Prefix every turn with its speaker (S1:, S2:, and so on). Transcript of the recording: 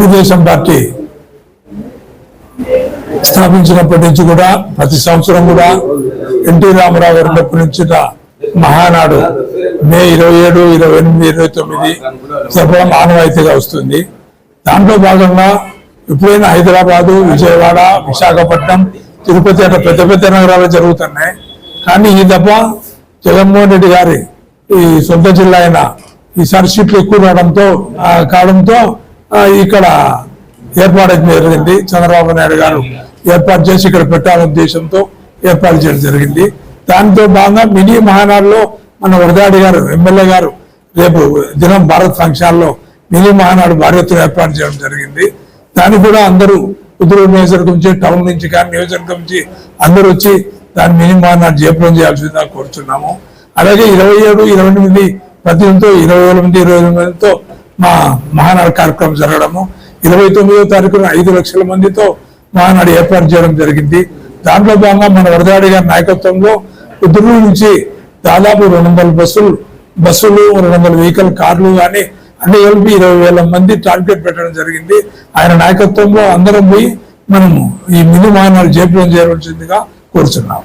S1: Telugu Desam party స్థాపించినప్పటి నుంచి కూడా ప్రతి సంవత్సరం కూడా ఎన్టీ రామారావు గారు పిలుపునిచ్చిన మహానాడు మే ఇరవై ఏడు ఇరవై ఎనిమిది ఇరవై తొమ్మిది జరపడం ఆనవాయితీగా వస్తుంది. దాంట్లో భాగంగా ఎప్పుడైనా హైదరాబాదు విజయవాడ విశాఖపట్నం తిరుపతి అట్లా పెద్ద పెద్ద నగరాలు జరుగుతున్నాయి. కానీ ఈ దప్ప జగన్మోహన్ రెడ్డి గారి ఈ సొంత జిల్లా అయిన ఈసారి సీట్లు ఎక్కువ రావడంతో ఆ, కావడంతో ఇక్కడ ఏర్పాటు జరిగింది. చంద్రబాబు నాయుడు గారు ఏర్పాటు చేసి ఇక్కడ పెట్టాలనే ఉద్దేశంతో ఏర్పాటు చేయడం జరిగింది. దాంతో భాగంగా మినీ మహానాడులో మన వరదాడి గారు ఎమ్మెల్యే గారు రేపు దినం భారత్ ఫంక్షన్లో మినీ మహానాడు భారత్ ఏర్పాటు చేయడం జరిగింది. దాన్ని కూడా అందరూ కుదురు నియోజకవర్గం నుంచి టౌన్ నుంచి కానీ నియోజకవర్గం నుంచి అందరూ వచ్చి దాన్ని మినీ మహానాడు జయప్రం చేయాల్సిందిగా కోరుతున్నాము అలాగే ఇరవై ఏడు ఇరవై ఎనిమిది పద్దెనిమిదితో ఇరవై వేల ఇరవై ఎనిమిదితో మా మహానాడు కార్యక్రమం జరగడము. ఇరవై తొమ్మిదో తారీఖున ఐదు లక్షల మందితో మహానాడు ఏర్పాటు చేయడం జరిగింది. దాంట్లో భాగంగా మన వరదాడి గారి నాయకత్వంలో కుదురు నుంచి దాదాపు రెండు వందల బస్సులు బస్సులు రెండు వందల వెహికల్ కార్లు కానీ అన్ని కలిపి ఇరవై వేల మంది టార్గెట్ పెట్టడం జరిగింది. ఆయన నాయకత్వంలో అందరం పోయి మనము ఈ మినీ మహానాడు జయప్రం చేయవలసిందిగా కోరుతున్నాం